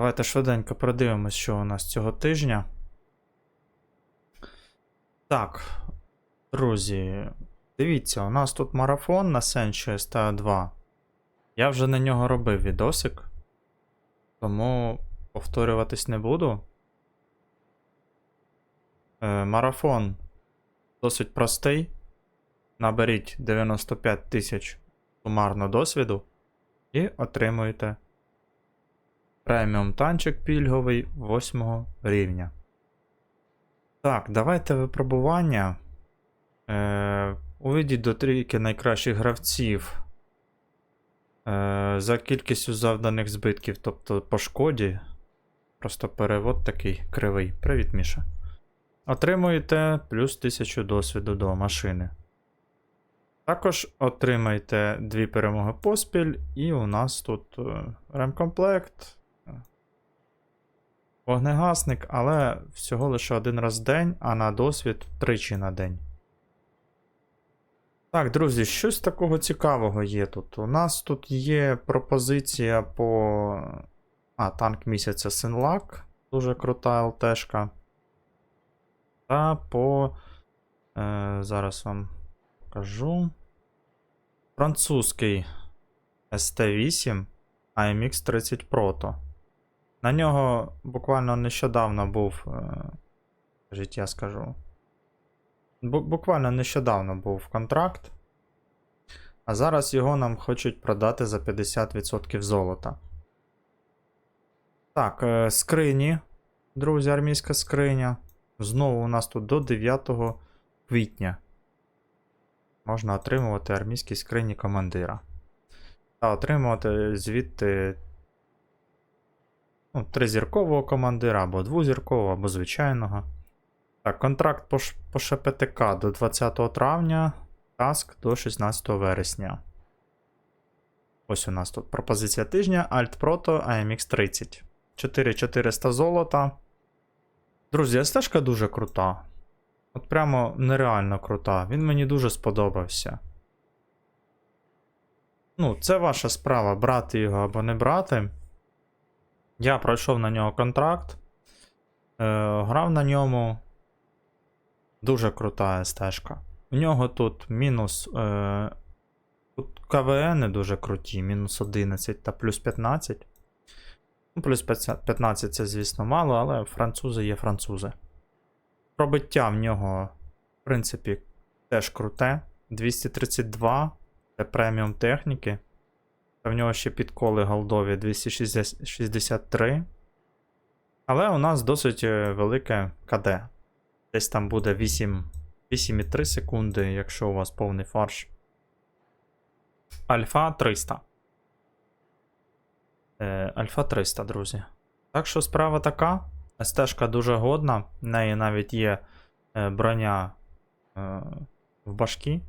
Давайте швиденько продивимось, що у нас цього тижня. Так, друзі, дивіться, у нас тут марафон на Senshi STA2. Я вже на нього робив відосик, тому повторюватись не буду. Е, марафон досить простий. Наберіть 95 тисяч сумарно досвіду і отримуєте преміум танчик пільговий 8 рівня. Так, давайте випробування. Е, увійдіть до трійки найкращих гравців е, за кількістю завданих збитків, тобто по шкоді. Просто перевод такий кривий. Привіт, Міша. Отримуєте плюс 1000 досвіду до машини. Також отримайте дві перемоги поспіль, і у нас тут е, ремкомплект, вогнегасник, але всього лише один раз в день, а на досвід тричі на день. Так, друзі, щось такого цікавого є тут. У нас тут є пропозиція по. А, танк місяця Синлак. Дуже крута ЛТшка. Та по. Е, зараз вам покажу. Французький ST8 AMX 30 Proto. На нього буквально нещодавно був. Е, я скажу. Буквально нещодавно був контракт. А зараз його нам хочуть продати за 50% золота. Так, е, скрині. Друзі, армійська скриня. Знову у нас тут до 9 квітня. Можна отримувати армійські скрині командира. Та отримувати звідти ну, тризіркового командира, або двозіркового, або звичайного. Так, контракт по, по ШПТК до 20 травня, таск до 16 вересня. Ось у нас тут пропозиція тижня Alt Proto AMX 30. 4400 золота. Друзі, стежка дуже крута. От прямо нереально крута. Він мені дуже сподобався. Ну, це ваша справа, брати його або не брати. Я пройшов на нього контракт. Е, грав на ньому. Дуже крута стежка. У нього тут мінус. Е, тут КВН дуже круті, мінус 11 та плюс 15. Ну, плюс 15 це, звісно, мало, але французи є французи. Пробиття в нього, в принципі, теж круте. 232 це преміум техніки. Та в нього ще підколи голдові 263. Але у нас досить е, велике КД. Десь там буде 8 8,3 секунди, якщо у вас повний фарш. Альфа 300. Е, Альфа 300, друзі. Так що справа така. СТ-шка дуже годна. В неї навіть є е, броня е, в башкі.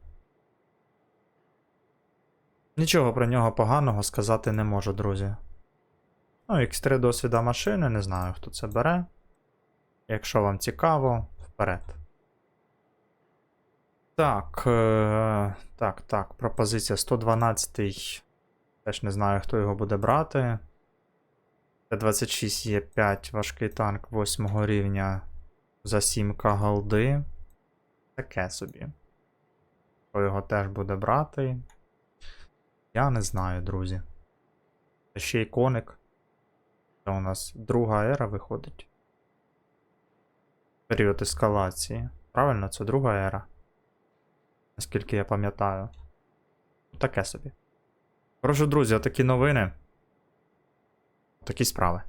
Нічого про нього поганого сказати не можу, друзі. Ну, X3 досвіда машини, не знаю, хто це бере. Якщо вам цікаво, вперед. Так. Е, так, так. Пропозиція 112. Теж не знаю, хто його буде брати. Т-26 є 5 важкий танк 8 рівня за 7к голди. Таке собі. Хто його теж буде брати? Я не знаю, друзі. Це Ще й коник. Це у нас друга ера виходить. Період ескалації. Правильно, це друга ера. Наскільки я пам'ятаю. Таке собі. Прошу, друзі, такі новини. Такі справи.